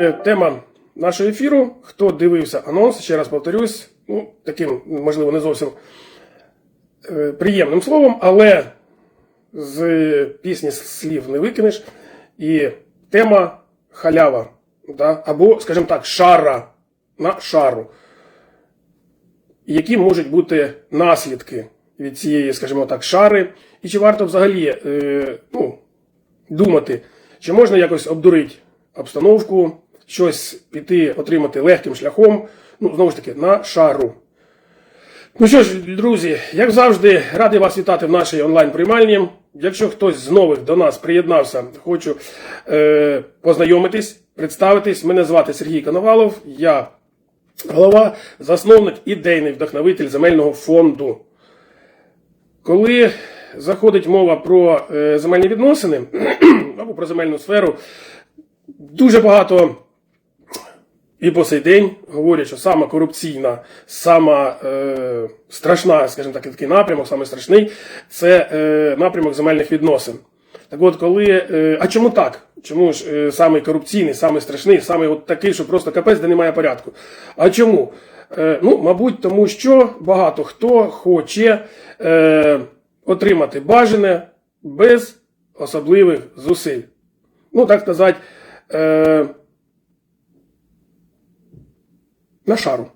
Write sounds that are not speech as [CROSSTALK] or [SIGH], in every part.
Е, Тема нашого ефіру. Хто дивився анонс, ще раз повторюсь, ну, таким, можливо, не зовсім е, приємним словом, але з пісні слів не викинеш. І тема халява. Да? Або, скажімо так, шара на шару. Які можуть бути наслідки від цієї, скажімо так, шари, і чи варто взагалі е, ну, думати, чи можна якось обдурити обстановку, щось піти отримати легким шляхом, ну, знову ж таки, на шару. Ну що ж, друзі, як завжди, радий вас вітати в нашій онлайн-приймальні. Якщо хтось з нових до нас приєднався, хочу е, познайомитись, представитись. Мене звати Сергій Коновалов, я голова, засновник, ідейний вдохновитель земельного фонду. Коли заходить мова про е, земельні відносини [CLEARS THROAT] або про земельну сферу, дуже багато і по сей день говорять, що сама корупційна, сама е, страшна, скажімо так, такий напрямок, саме страшний, це е, напрямок земельних відносин. Так от, коли. Е, а чому так? Чому ж е, самий корупційний, самий страшний, самий от такий, що просто капець, де немає порядку? А чому? Е, ну, мабуть, тому що багато хто хоче е, отримати бажане без особливих зусиль. Ну, так сказати, е, на шару.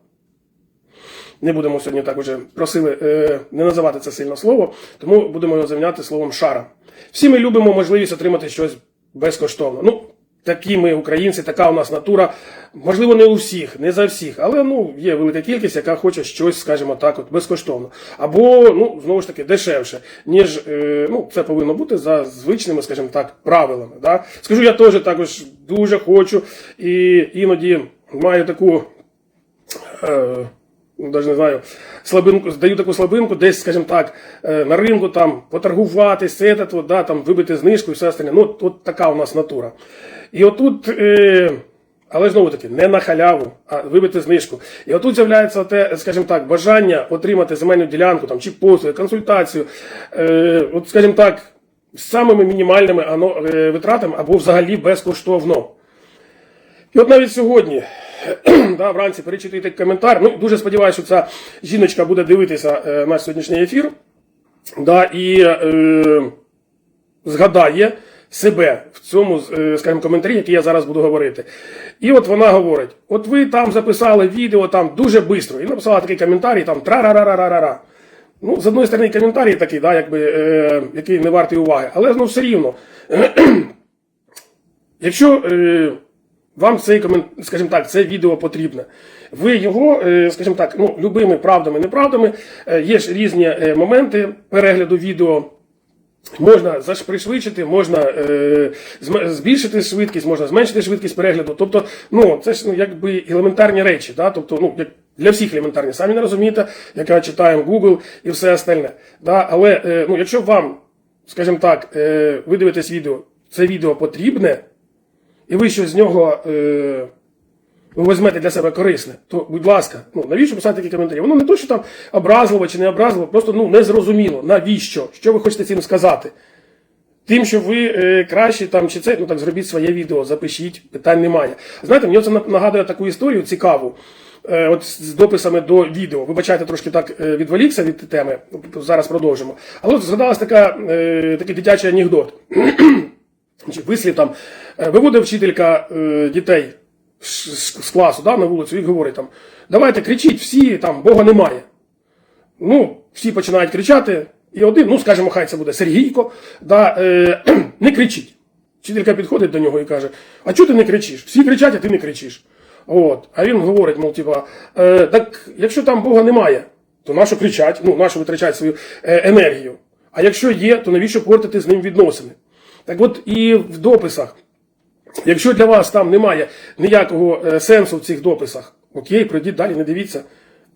Не будемо сьогодні так уже просили е, не називати це сильно слово, тому будемо його заміняти словом шара. Всі ми любимо можливість отримати щось безкоштовно. Ну, такі ми українці, така у нас натура. Можливо, не у всіх, не за всіх, але ну, є велика кількість, яка хоче щось, скажімо так, от, безкоштовно. Або, ну, знову ж таки, дешевше, ніж е, ну, це повинно бути за звичними, скажімо так, правилами. Да? Скажу, я теж також дуже хочу і іноді маю таку. Е, навіть не знаю, слабинку, здаю таку слабинку, десь, скажімо так, е, на ринку там поторгувати, це, да, там, вибити знижку і все остальне. Ну, от така у нас натура. І отут, е, але знову таки, не на халяву, а вибити знижку. І отут з'являється те, скажімо так, бажання отримати земельну ділянку там, чи послуги, консультацію, е, от, скажімо так, з самими мінімальними е, витратами або взагалі безкоштовно. І от навіть сьогодні, [CLEARS THROAT] да, вранці перечитуєте коментар. Ну, дуже сподіваюся, що ця жіночка буде дивитися е, наш сьогоднішній ефір. Да, і е, згадає себе в цьому, е, скажімо, коментарі, який я зараз буду говорити. І от вона говорить: от ви там записали відео там дуже швидко, і написала такий коментарій, там тра-ра-ра-ра-ра-ра. Ну, з одної сторони, коментарій такий, да, якби, е, який не вартий уваги, але ну, все рівно. [CLEARS THROAT] Якщо е, вам цей комент, скажімо так, це відео потрібне. Ви його, е, скажімо так, ну, любими правдами, неправдами, е, є ж різні е, моменти перегляду відео. Можна пришвидшити, можна е, збільшити швидкість, можна зменшити швидкість перегляду. Тобто, ну це ж ну, якби елементарні речі. Да? Тобто, ну як для всіх елементарні, самі не розумієте, яка читаємо Google і все остальне. Да? Але е, ну, якщо вам, скажімо так, е, ви дивитесь відео, це відео потрібне і ви щось з нього е, ви візьмете для себе корисне, то, будь ласка, ну навіщо писати такі коментарі? Воно не то, що там образливо чи не образливо, просто ну, незрозуміло. Навіщо? Що ви хочете цим сказати? Тим, що ви е, краще там чи це, ну так зробіть своє відео, запишіть, питань немає. Знаєте, мені це нагадує таку історію цікаву. Е, от з дописами до відео. Вибачайте, трошки так е, відволікся від теми, зараз продовжимо. Але от згадалась така, е, такий дитячий анекдот. [CLEARS THROAT] Вислів там виводить вчителька е, дітей з класу да, на вулицю і говорить там: давайте кричіть, всі там Бога немає. Ну, всі починають кричати, і один, ну скажімо, хай це буде Сергійко, да, е, [CLEARS THROAT] не кричіть. Вчителька підходить до нього і каже: А чого ти не кричиш? Всі кричать, а ти не кричиш. От. А він говорить, мов, типа, е, так якщо там Бога немає, то нащо кричать, ну, нащо витрачати свою е, енергію? А якщо є, то навіщо портити з ним відносини? Так от і в дописах, якщо для вас там немає ніякого е, сенсу в цих дописах, окей, пройдіть далі, не дивіться.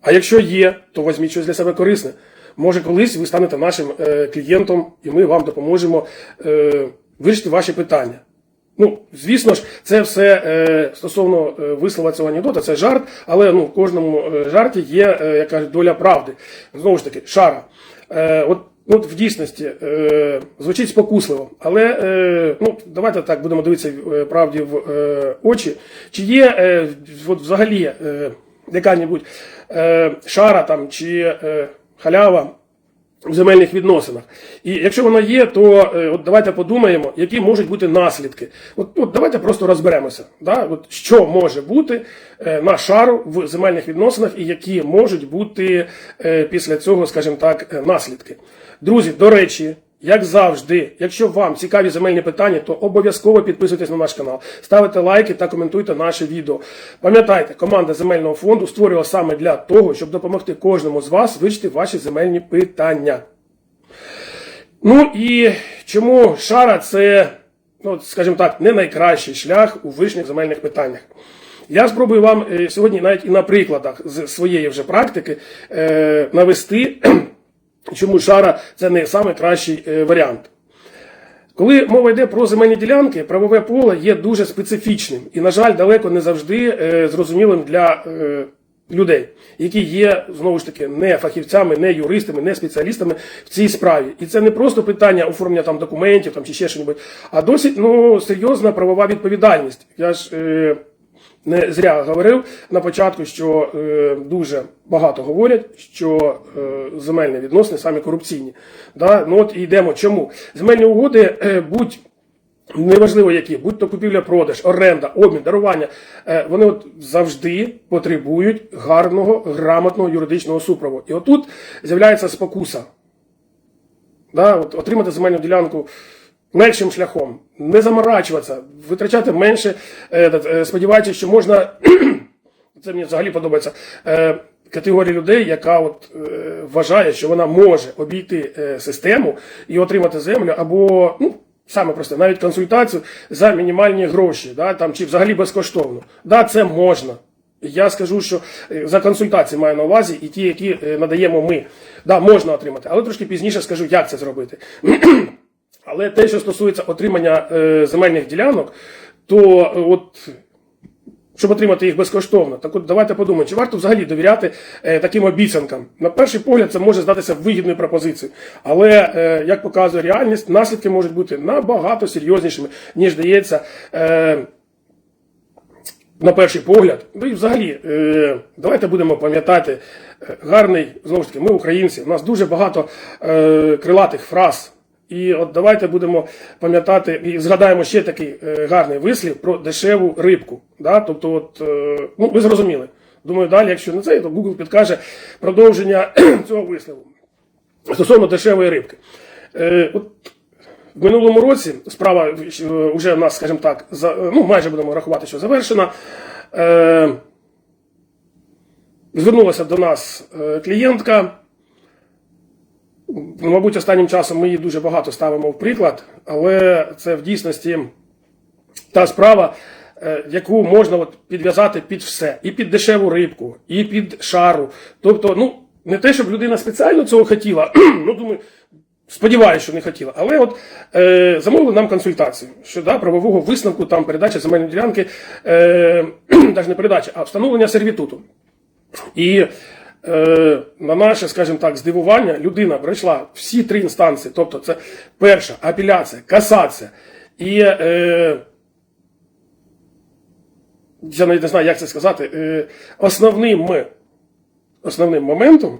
А якщо є, то візьміть щось для себе корисне. Може, колись ви станете нашим е, клієнтом, і ми вам допоможемо е, вирішити ваші питання. Ну, звісно ж, це все е, стосовно е, вислова цього анекдота, це жарт, але ну, в кожному жарті є, е, як доля правди. Знову ж таки, шара. Е, от от в дійсності е, звучить спокусливо, але е, ну, давайте так будемо дивитися е, правді в очі. Чи є от взагалі яка-небудь шара там чи халява в земельних відносинах? І якщо вона є, то от давайте подумаємо, які можуть бути наслідки. От, от давайте просто розберемося, да? от, що може бути на шару в земельних відносинах і які можуть бути після цього, скажімо так, наслідки. Друзі, до речі, як завжди, якщо вам цікаві земельні питання, то обов'язково підписуйтесь на наш канал, ставте лайки та коментуйте наше відео. Пам'ятайте, команда земельного фонду створювала саме для того, щоб допомогти кожному з вас вирішити ваші земельні питання. Ну і чому шара це, ну, скажімо так, не найкращий шлях у вирішенні земельних питаннях. Я спробую вам е, сьогодні навіть і на прикладах з своєї вже практики е, навести, чому шара це не найкращий е, варіант. Коли мова йде про земельні ділянки, правове поле є дуже специфічним і, на жаль, далеко не завжди е, зрозумілим для е, людей, які є знову ж таки не фахівцями, не юристами, не спеціалістами в цій справі. І це не просто питання оформлення там документів там чи ще щось, а досить ну серйозна правова відповідальність. Я ж не зря говорив на початку, що е, дуже багато говорять, що е, земельні відносини самі корупційні. Да? Ну от і йдемо. Чому? Земельні угоди е, будь Неважливо які, будь то купівля-продаж, оренда, обмін, дарування, е, вони от завжди потребують гарного, грамотного юридичного супроводу. І отут з'являється спокуса. Да, от, отримати земельну ділянку легшим шляхом, не заморачуватися, витрачати менше, е, е, сподіваючись, що можна, [CLEARS THROAT] це мені взагалі подобається, е, категорія людей, яка от, е, вважає, що вона може обійти е, систему і отримати землю або. ну, Саме просте, навіть консультацію за мінімальні гроші, да, там, чи взагалі безкоштовно. Да, це можна. Я скажу, що за консультації маю на увазі і ті, які надаємо ми. Да, можна отримати, але трошки пізніше скажу, як це зробити. [CLEARS THROAT] Але те, що стосується отримання е, земельних ділянок, то е, от. Щоб отримати їх безкоштовно, так от давайте подумаємо, чи варто взагалі довіряти е, таким обіцянкам. На перший погляд, це може здатися вигідною пропозицією, але е, як показує реальність, наслідки можуть бути набагато серйознішими, ніж здається. Е, на перший погляд, ну і взагалі, е, давайте будемо пам'ятати е, гарний, знову ж таки, ми українці, у нас дуже багато е, крилатих фраз. І от давайте будемо пам'ятати і згадаємо ще такий е, гарний вислів про дешеву рибку. Да? Тобто, от, е, ну, ви зрозуміли. Думаю, далі, якщо не це, то Google підкаже продовження [CLEARS THROAT] цього вислову стосовно дешевої рибки. Е, от в минулому році справа вже в нас, скажімо так, за, ну, майже будемо рахувати, що завершена. Е, звернулася до нас клієнтка. Ну, Мабуть, останнім часом ми її дуже багато ставимо в приклад, але це в дійсності та справа, е, яку можна от підв'язати під все. І під дешеву рибку, і під шару. Тобто, ну, не те, щоб людина спеціально цього хотіла, [CLEARS THROAT] ну, думаю, сподіваюся, що не хотіла. Але от е, замовили нам консультацію щодо правового висновку, там передача земельної ділянки, е, [CLEARS THROAT] навіть не передача, а встановлення сервітуту. І на наше, скажімо так, здивування, людина пройшла всі три інстанції. Тобто, це перша апеляція, касація і. Е, я навіть не знаю, як це сказати. Е, основним, основним моментом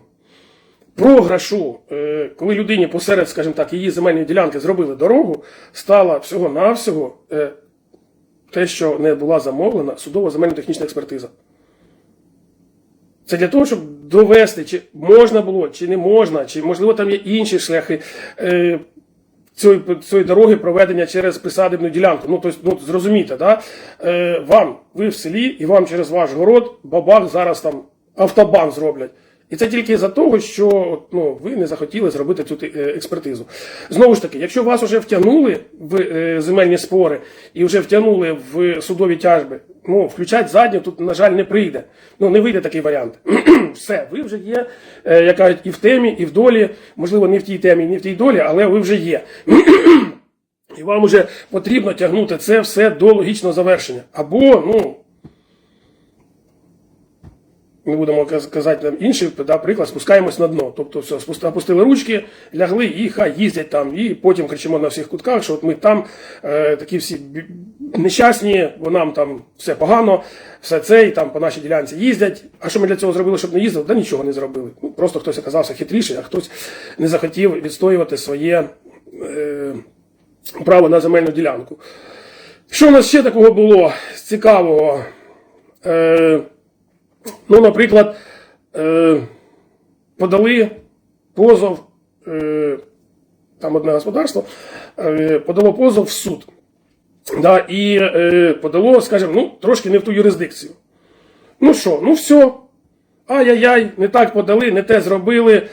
програшу, е, коли людині посеред, скажімо так, її земельної ділянки зробили дорогу, стала всього-навсього е, те, що не була замовлена судова земельно-технічна експертиза. Це для того, щоб довести, чи можна було, чи не можна, чи можливо там є інші шляхи е, цієї, цієї дороги проведення через присадибну ділянку. Ну, тобто, ну зрозумійте, да? е, вам, ви в селі, і вам через ваш город бабах зараз там автобан зроблять. І це тільки за того, що ну, ви не захотіли зробити цю е, експертизу. Знову ж таки, якщо вас вже втягнули в е, земельні спори і вже втягнули в судові тяжби, ну, включать задню тут, на жаль, не прийде. Ну, не вийде такий варіант. [CLEARS THROAT] Все, ви вже є, е, як кажуть, і в темі, і в долі, можливо, не в тій темі, не в тій долі, але ви вже є. [CLEARS THROAT] І вам вже потрібно тягнути це все до логічного завершення. Або, ну. Не будемо казати там інший да, приклад, спускаємось на дно. Тобто все, опустили ручки, лягли і хай їздять там, і потім кричимо на всіх кутках, що от ми там е, такі всі нещасні, бо нам там все погано, все це, і там по нашій ділянці їздять. А що ми для цього зробили, щоб не їздили? Да нічого не зробили. Ну, просто хтось оказався хитріший, а хтось не захотів відстоювати своє е, право на земельну ділянку. Що у нас ще такого було цікавого? Е, ну, наприклад, е, подали позов, е, там одне господарство, е, подало позов в суд. Да, і подало, скажімо, ну, трошки не в ту юрисдикцію. Ну що, ну все. Ай-яй-яй, не так подали, не те зробили.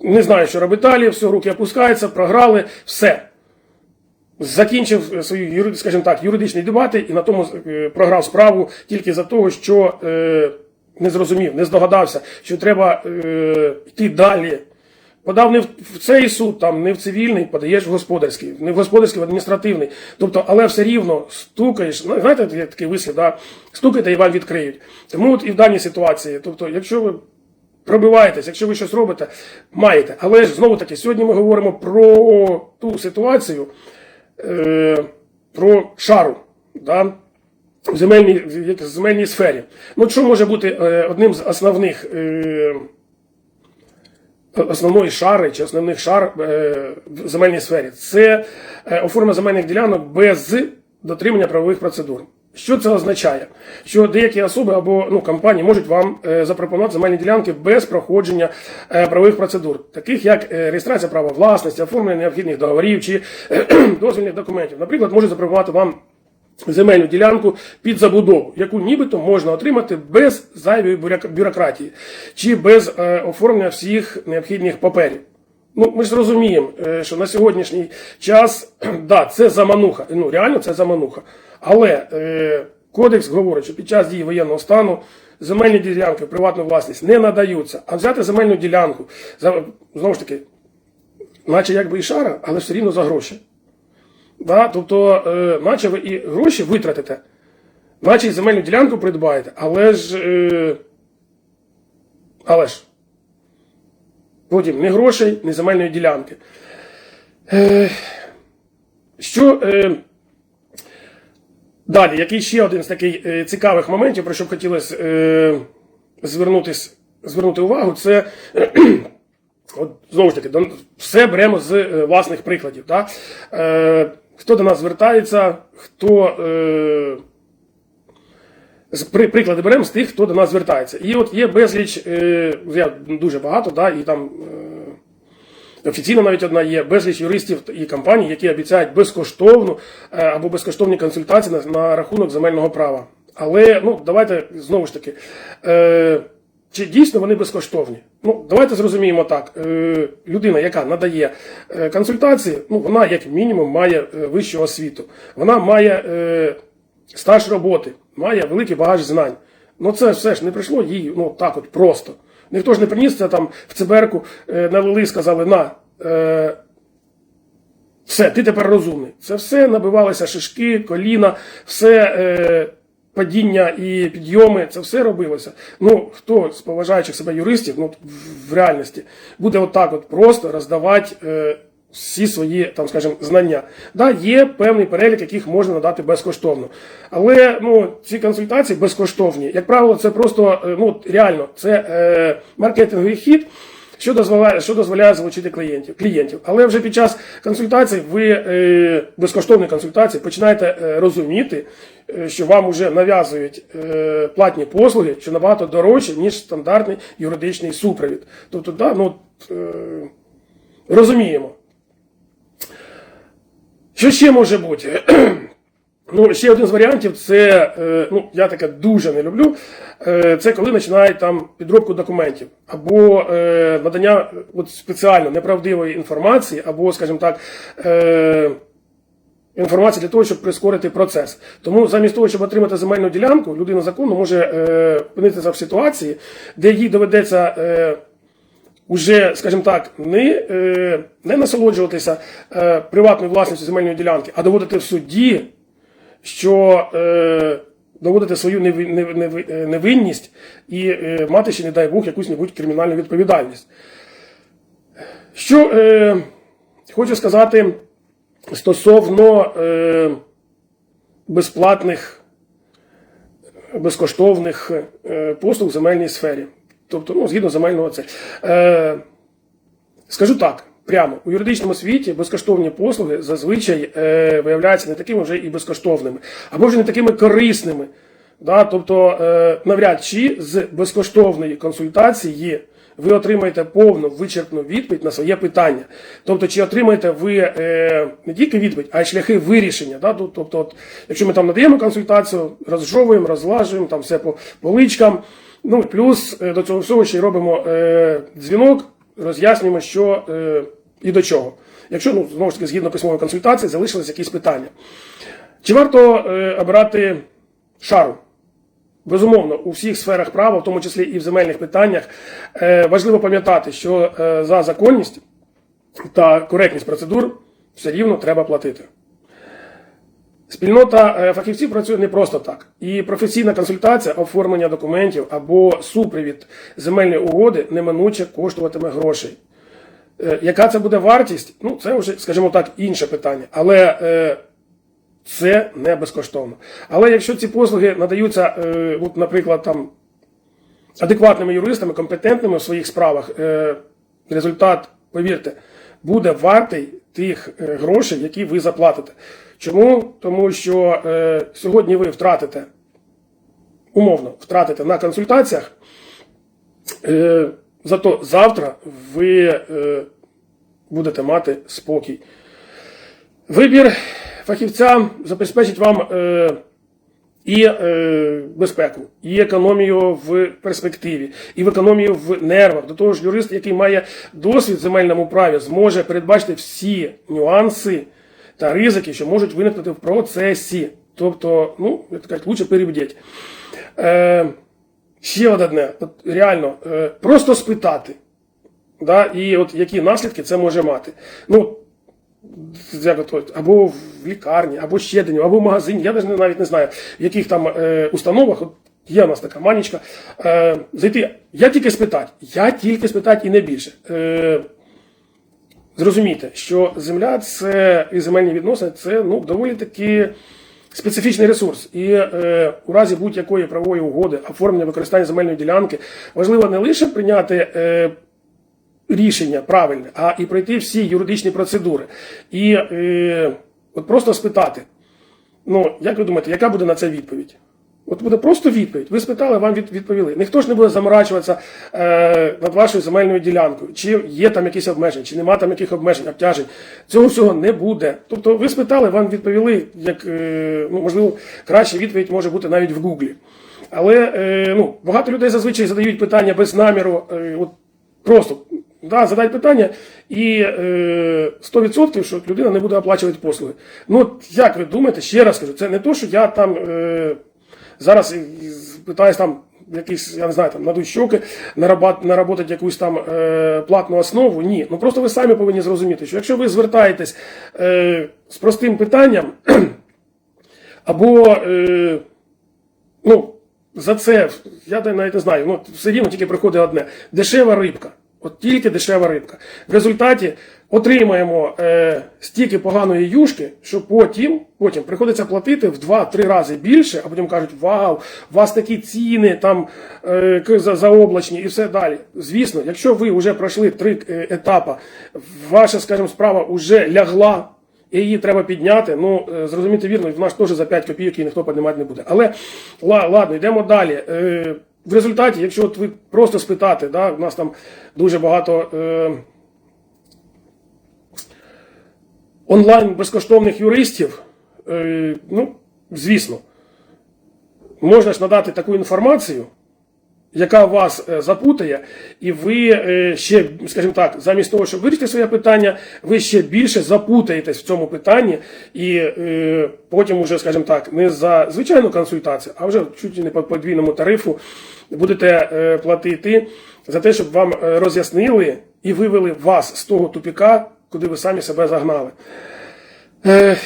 Не знаю, що робити далі, все, руки опускаються, програли, все. Закінчив е, свої, скажімо так, юридичні дебати і на тому е, програв справу тільки за того, що е, не зрозумів, не здогадався, що треба йти далі. Подав не в в цей суд, там не в цивільний, подаєш в господарський, не в господарський, в адміністративний. Тобто, але все рівно стукаєш. Ну, знаєте, є такий вислів, да? стукайте і вам відкриють. Тому от і в даній ситуації, тобто, якщо ви пробиваєтесь, якщо ви щось робите, маєте. Але ж знову таки, сьогодні ми говоримо про ту ситуацію, е, про шару да, в земельній, в земельній сфері. Ну, що може бути е, одним з основних. Е, Основної шари чи основних шар в земельній сфері це оформлення земельних ділянок без дотримання правових процедур. Що це означає? Що деякі особи або ну, компанії можуть вам е, запропонувати земельні ділянки без проходження е, правових процедур, таких як е, реєстрація права власності, оформлення необхідних договорів чи е, дозвільних документів. Наприклад, можуть запропонувати вам земельну ділянку під забудову, яку нібито можна отримати без зайвої бюрократії чи без е, оформлення всіх необхідних паперів. Ну, ми ж розуміємо, е, що на сьогоднішній час, [CLEARS THROAT] да, це замануха. Ну, реально це замануха. Але е, кодекс говорить, що під час дії воєнного стану земельні ділянки в приватну власність не надаються, а взяти земельну ділянку, знову ж таки, наче якби і шара, але все рівно за гроші. Да? Тобто, е, наче ви і гроші витратите, наче і земельну ділянку придбаєте, але ж. Е, але ж. Потім ні грошей, ні земельної ділянки. Що. Е, далі, який ще один з таких е, цікавих моментів, про що б хотілося е, звернути увагу, це. [CLEARS THROAT] От знову ж таки, все беремо з власних прикладів. Е, хто до нас звертається, хто. Приклади беремо з тих, хто до нас звертається. І от є безліч, е, я дуже багато, да, і там е, офіційно навіть одна є безліч юристів і компаній, які обіцяють безкоштовну е, або безкоштовні консультації на, на рахунок земельного права. Але ну, давайте знову ж таки. Чи дійсно вони безкоштовні? Ну, давайте зрозуміємо так. Людина, яка надає консультації, ну, вона як мінімум має вищу освіту. Вона має стаж роботи, має великий багаж знань. Ну це все ж не прийшло їй ну, так от просто. Ніхто ж не приніс це там в циберку, е, налили, сказали, на. Е, все, ти тепер розумний. Це все набивалися шишки, коліна, все е, падіння і підйоми, це все робилося. Ну, хто з поважаючих себе юристів, ну, в- в реальності, буде отак от просто роздавати е, всі свої, там, скажімо, знання. Да, є певний перелік, яких можна надати безкоштовно. Але ну, ці консультації безкоштовні. Як правило, це просто е, ну, реально, це е, маркетинговий хід що дозволяє, що дозволяє залучити клієнтів. клієнтів. Але вже під час консультацій ви е, безкоштовної консультації починаєте е, розуміти, е, що вам вже нав'язують е, платні послуги, що набагато дорожче, ніж стандартний юридичний супровід. Тобто, да, ну, е, розуміємо. Що ще може бути? [CLEARS THROAT] Ну, ще один з варіантів це, е, ну, я таке дуже не люблю. е, Це коли починають там підробку документів, або е, надання от, спеціально неправдивої інформації, або, скажімо так, інформації для того, щоб прискорити процес. Тому замість того, щоб отримати земельну ділянку, людина законно може опинитися в ситуації, де їй доведеться. Уже, скажімо так, не, е, не насолоджуватися е, приватною власністю земельної ділянки, а доводити в суді, що е, доводити свою неви- неви- неви- невинність і мати ще, не дай Бог, якусь-небудь кримінальну відповідальність. Що е, хочу сказати стосовно е, безплатних, безкоштовних послуг в земельній сфері. Тобто, ну, згідно земельного це. Е, скажу так. Прямо у юридичному світі безкоштовні послуги зазвичай е, виявляються не такими вже і безкоштовними, або вже не такими корисними. Да? Тобто, е, навряд чи з безкоштовної консультації ви отримаєте повну вичерпну відповідь на своє питання. Тобто, чи отримаєте ви е, не тільки відповідь, а й шляхи вирішення. Да? Тобто, от, якщо ми там надаємо консультацію, розжовуємо, розлажуємо, там все по поличкам. Ну, плюс е, до цього всього ще й робимо е, дзвінок, роз'яснюємо, що е, і до чого. Якщо ну, знову ж таки, згідно письмової консультації, залишились якісь питання. Чи варто е, обирати шару? Безумовно, у всіх сферах права, в тому числі і в земельних питаннях, е, важливо пам'ятати, що е, за законність та коректність процедур все рівно треба платити. Спільнота е, фахівців працює не просто так. І професійна консультація, оформлення документів або супровід земельної угоди неминуче коштуватиме грошей. Е, Яка це буде вартість? Ну, це вже, скажімо так, інше питання. Але е, це не безкоштовно. Але якщо ці послуги надаються, от, наприклад, там адекватними юристами, компетентними в своїх справах, результат, повірте, буде вартий тих грошей, які ви заплатите. Чому? Тому що е, сьогодні ви втратите, умовно, втратите на консультаціях, е, зато завтра ви е, будете мати спокій. Вибір фахівця забезпечить вам е, і е, безпеку, і економію в перспективі, і в економію в нервах. До того ж, юрист, який має досвід в земельному праві, зможе передбачити всі нюанси та ризики, що можуть виникнути в процесі. Тобто, ну, як кажуть, лучше перебдіть. Е, ще одне, от реально, е, просто спитати. Да, і от які наслідки це може мати. Ну, як то, або в лікарні, або ще де, або в магазині. Я навіть не знаю, в яких там е, установах. От є у нас така манічка. Е, зайти. Я тільки спитати. Я тільки спитати і не більше. Е, зрозумійте, що земля це і земельні відносини це ну, доволі таки специфічний ресурс. І е, у разі будь-якої правової угоди, оформлення використання земельної ділянки важливо не лише прийняти. Е, рішення правильне, а і пройти всі юридичні процедури. І е, от просто спитати: ну, як ви думаєте, яка буде на це відповідь? От буде просто відповідь. Ви спитали, вам відповіли. Ніхто ж не буде заморачуватися е, над вашою земельною ділянкою, чи є там якісь обмеження, чи нема там яких обмежень, обтяжень. Цього всього не буде. Тобто ви спитали, вам відповіли, як е, ну, можливо, краща відповідь може бути навіть в Гуглі. Але е, ну, багато людей зазвичай задають питання без наміру, е, от просто да, задають питання, і е, 100% що людина не буде оплачувати послуги. Ну, як ви думаєте, ще раз кажу, це не то, що я там е, зараз питаюсь там якісь, я не знаю, там надуть щоки, наработати якусь там е, платну основу. Ні. Ну просто ви самі повинні зрозуміти, що якщо ви звертаєтесь е, з простим питанням, [CLEARS THROAT] або е, ну, за це, я навіть не знаю, ну, все рівно тільки приходить одне: дешева рибка. От тільки дешева рибка. В результаті отримаємо е, стільки поганої юшки, що потім, потім приходиться платити в 2-3 рази більше, а потім кажуть, вау, у вас такі ціни там е, за, заоблачні і все далі. Звісно, якщо ви вже пройшли три е, етапи, ваша, скажімо, справа вже лягла. І її треба підняти. Ну, е, зрозуміти вірно, в нас теж за 5 копійок її ніхто піднімати не буде. Але ла- ладно, йдемо далі. Е, В результаті, якщо от ви просто спитати, да, у нас там дуже багато е, онлайн безкоштовних юристів, е, ну, звісно, можна ж надати таку інформацію, яка вас е, запутає, і ви е, ще, скажімо так, замість того, щоб вирішити своє питання, ви ще більше запутаєтесь в цьому питанні, і потім уже, скажімо так, не за звичайну консультацію, а вже чуть не по подвійному тарифу будете платити за те, щоб вам роз'яснили і вивели вас з того тупіка, куди ви самі себе загнали. Е,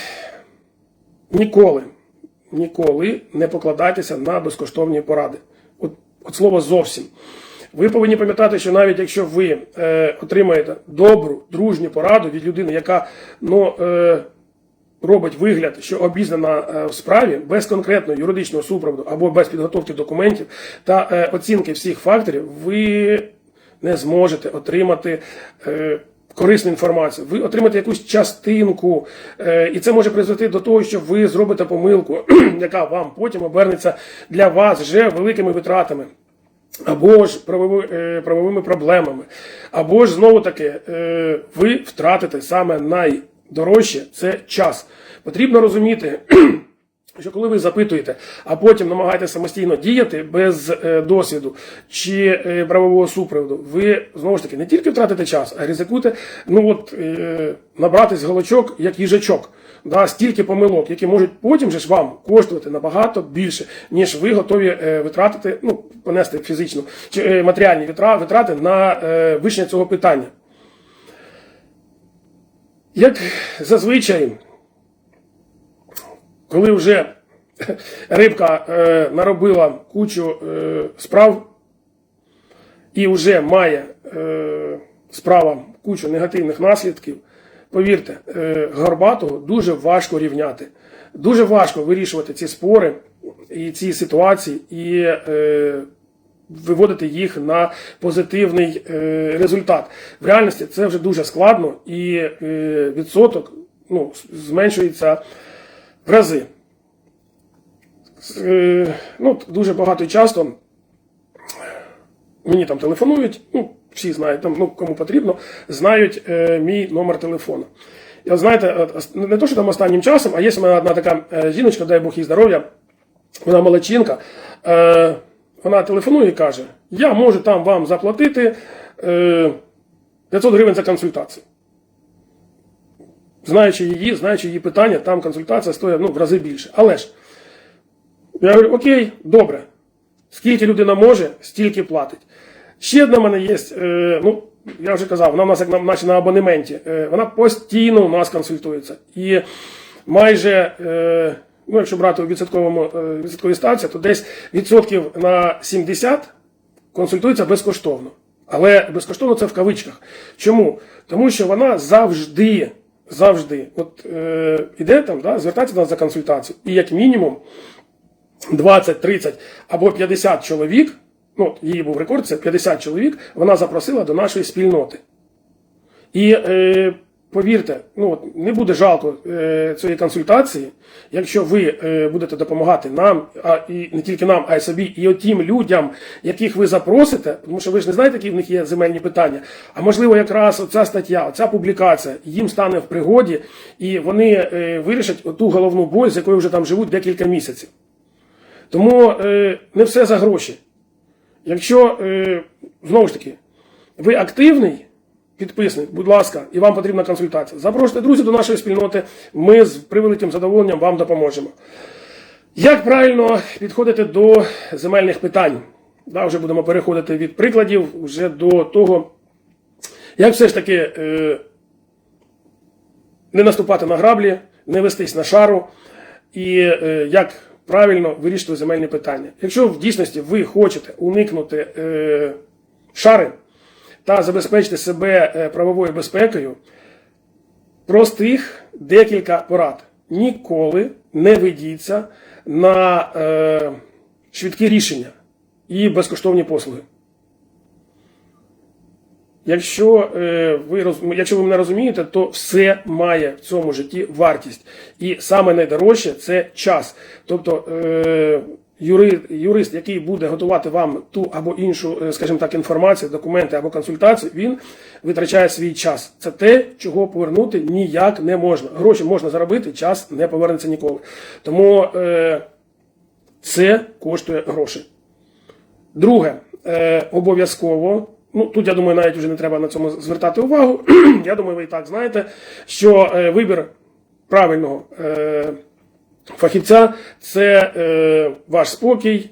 ніколи ніколи не покладайтеся на безкоштовні поради. От, от слово зовсім. Ви повинні пам'ятати, що навіть якщо ви е, отримаєте добру, дружню пораду від людини, яка ну, е, робить вигляд, що обізнана е, в справі без конкретного юридичного супроводу або без підготовки документів та е, оцінки всіх факторів, ви не зможете отримати. Е, Корисну інформацію, ви отримаєте якусь частинку, е, і це може призвести до того, що ви зробите помилку, [CLEARS THROAT] яка вам потім обернеться для вас вже великими витратами або ж правови, е, правовими проблемами, або ж знову таки е, ви втратите саме найдорожче це час. Потрібно розуміти. [CLEARS THROAT] Що коли ви запитуєте, а потім намагаєтеся самостійно діяти без е, досвіду чи е, правового супроводу, ви знову ж таки не тільки втратите час, а ризикуєте ну от, е, набратись голочок, як їжачок. Да, стільки помилок, які можуть потім же ж вам коштувати набагато більше, ніж ви готові е, витратити, ну, понести фізично чи е, матеріальні витрати на е, вирішення цього питання. Як зазвичай, коли вже [LAUGHS] рибка е, наробила кучу е, справ і вже має е, справа кучу негативних наслідків, повірте, е, Горбатого дуже важко рівняти. Дуже важко вирішувати ці спори і ці ситуації, і е, виводити їх на позитивний е, результат. В реальності це вже дуже складно, і е, відсоток ну, зменшується рази. Е, ну, дуже багато часто мені там телефонують, ну, всі знають, там, ну, кому потрібно, знають е, мій номер телефону. Я знаєте, не то, що там останнім часом, а є в мене одна така е, жіночка, дай Бог їй здоров'я, вона молодчинка, вона телефонує і каже: Я можу там вам заплатити е, 500 гривень за консультацію. Знаючи її, знаючи її питання, там консультація стоїть ну, в рази більше. Але ж я говорю, окей, добре. Скільки людина може, стільки платить. Ще одна в мене є, е, ну, я вже казав, вона в нас як на, наче на абонементі. Е, вона постійно у нас консультується. І майже, е, ну, якщо брати у відсотковому відсотковій ставці, то десь відсотків на 70 консультується безкоштовно. Але безкоштовно це в кавичках. Чому? Тому що вона завжди, завжди, от е, іде там, да, звертається до нас за консультацію, і як мінімум 20, 30 або 50 чоловік, ну, от її був рекорд, це 50 чоловік, вона запросила до нашої спільноти. І е, повірте, ну, от, не буде жалко е, цієї консультації, якщо ви е, будете допомагати нам, а і не тільки нам, а й собі, і отім людям, яких ви запросите, тому що ви ж не знаєте, які в них є земельні питання. А можливо, якраз оця стаття, оця публікація їм стане в пригоді, і вони е, вирішать ту головну боль, з якою вже там живуть декілька місяців. Тому е, не все за гроші. Якщо, е, знову ж таки, ви активний підписник, будь ласка, і вам потрібна консультація, запрошуйте друзів до нашої спільноти, ми з превеликим задоволенням вам допоможемо. Як правильно підходити до земельних питань? Да, вже будемо переходити від прикладів вже до того, як все ж таки е, не наступати на граблі, не вестись на шару і е, як правильно вирішити земельні питання. Якщо в дійсності ви хочете уникнути е, шари та забезпечити себе е, правовою безпекою, простих декілька порад. Ніколи не ведіться на е, швидкі рішення і безкоштовні послуги. Якщо, е, ви якщо ви мене розумієте, то все має в цьому житті вартість. І саме найдорожче це час. Тобто е, юрист, який буде готувати вам ту або іншу, е, скажімо так, інформацію, документи або консультацію, він витрачає свій час. Це те, чого повернути ніяк не можна. Гроші можна заробити, час не повернеться ніколи. Тому е, це коштує грошей. Друге, е, обов'язково. Ну, тут, я думаю, навіть вже не треба на цьому звертати увагу. [CLEARS THROAT] я думаю, ви і так знаєте, що е, вибір правильного е, фахівця це е, ваш спокій,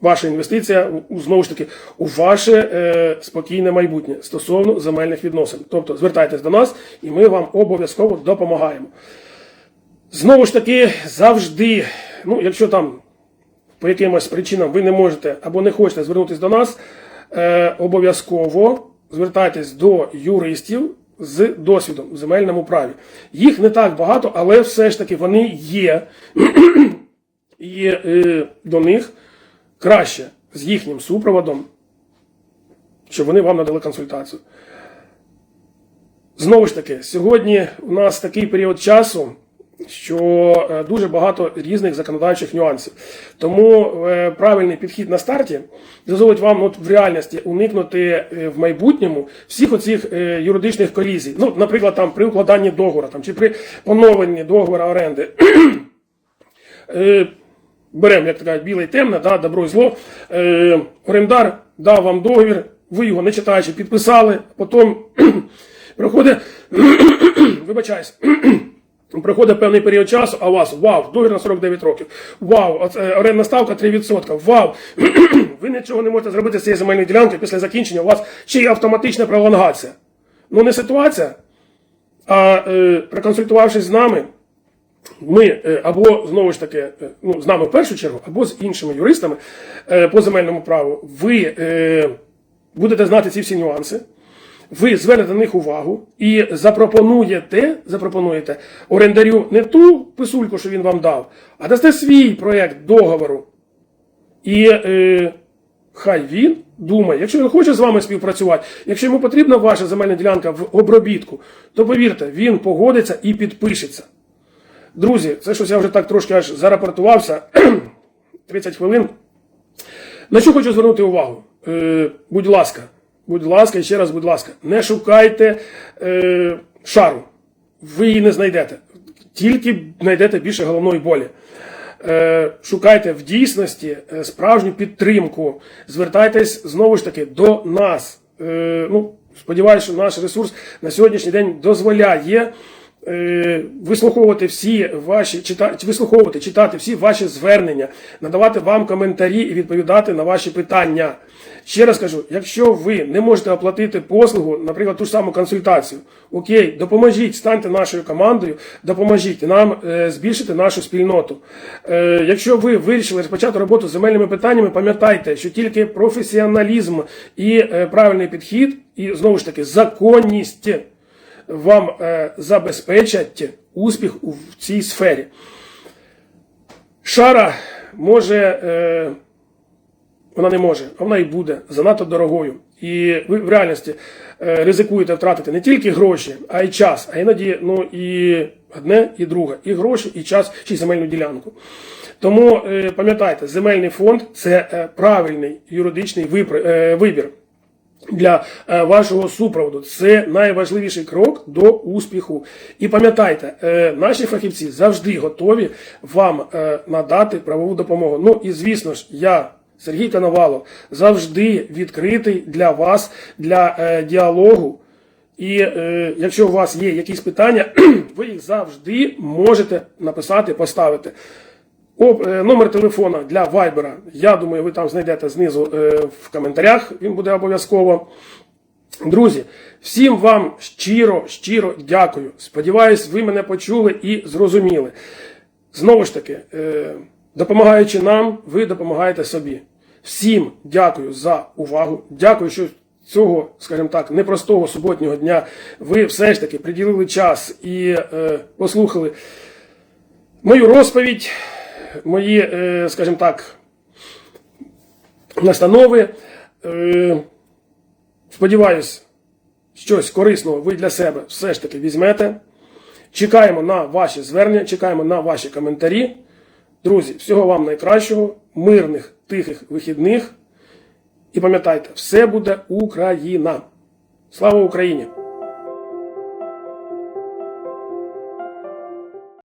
ваша інвестиція, знову ж таки, у ваше е, спокійне майбутнє стосовно земельних відносин. Тобто звертайтесь до нас, і ми вам обов'язково допомагаємо. Знову ж таки, завжди, ну, якщо там по якимось причинам ви не можете або не хочете звернутися до нас, е, обов'язково звертайтесь до юристів з досвідом в земельному праві. Їх не так багато, але все ж таки вони є. [CLEARS THROAT] І е, до них краще з їхнім супроводом, щоб вони вам надали консультацію. Знову ж таки, сьогодні у нас такий період часу, що е, дуже багато різних законодавчих нюансів. Тому е, правильний підхід на старті дозволить вам от, в реальності уникнути е, в майбутньому всіх оцих юридичних колізій. Ну, наприклад, там при укладанні договору там, чи при поновленні договору оренди. [CLEARS THROAT] Беремо, як така біле і темне, да, добро і зло. Е, орендар дав вам договір, ви його не читаючи, підписали, потім [CLEARS THROAT] проходить, [CLEARS THROAT] вибачаюсь, проходить певний період часу, а у вас вау, договір на 49 років, вау, орендна ставка 3%, вау, [CLEARS THROAT] ви нічого не можете зробити з цією земельною ділянкою після закінчення, у вас ще й автоматична пролонгація. Ну не ситуація, а е, проконсультувавшись з нами, ми е, або знову ж таки, е, ну, з нами в першу чергу, або з іншими юристами е, по земельному праву, ви е, будете знати ці всі нюанси, ви звернете на них увагу і запропонуєте, запропонуєте орендарю не ту писульку, що він вам дав, а дасте свій проєкт договору. І е, хай він думає, якщо він хоче з вами співпрацювати, якщо йому потрібна ваша земельна ділянка в обробітку, то повірте, він погодиться і підпишеться. Друзі, це щось я вже так трошки аж зарапортувався. [CLEARS THROAT] 30 хвилин. На що хочу звернути увагу? Е, будь ласка, будь ласка, ще раз, будь ласка, не шукайте е, шару. Ви її не знайдете. Тільки знайдете більше головної болі. Е, шукайте в дійсності е, справжню підтримку. Звертайтесь знову ж таки до нас. Е, ну, сподіваюся, що наш ресурс на сьогоднішній день дозволяє е, вислуховувати всі ваші читати, вислуховувати, читати всі ваші звернення, надавати вам коментарі і відповідати на ваші питання. Ще раз кажу, якщо ви не можете оплатити послугу, наприклад, ту ж саму консультацію, окей, допоможіть, станьте нашою командою, допоможіть нам е, збільшити нашу спільноту. Е, якщо ви вирішили розпочати роботу з земельними питаннями, пам'ятайте, що тільки професіоналізм і е, правильний підхід, і знову ж таки законність вам е, забезпечать успіх у в цій сфері. Шара може, е, вона не може, а вона і буде занадто дорогою. І ви в реальності е, ризикуєте втратити не тільки гроші, а й час, а іноді ну, і одне, і друге, і гроші, і час, чи земельну ділянку. Тому е, пам'ятайте, земельний фонд це е, правильний юридичний вибір для вашого супроводу. Це найважливіший крок до успіху. І пам'ятайте, наші фахівці завжди готові вам надати правову допомогу. Ну і звісно ж, я. Сергій Коновалов завжди відкритий для вас, для е, діалогу. І е, якщо у вас є якісь питання, [CLEARS THROAT] ви їх завжди можете написати, поставити. Об, е, номер телефона для Вайбера, я думаю, ви там знайдете знизу е, в коментарях, він буде обов'язково. Друзі, всім вам щиро, щиро дякую. Сподіваюсь, ви мене почули і зрозуміли. Знову ж таки, е, допомагаючи нам, ви допомагаєте собі. Всім дякую за увагу. Дякую, що цього, скажімо так, непростого суботнього дня ви все ж таки приділили час і е, послухали мою розповідь, мої, е, скажімо так, настанови. Е, сподіваюсь, щось корисного ви для себе все ж таки візьмете. Чекаємо на ваші звернення, чекаємо на ваші коментарі. Друзі, всього вам найкращого, мирних, тихих вихідних. І пам'ятайте, все буде Україна. Слава Україні!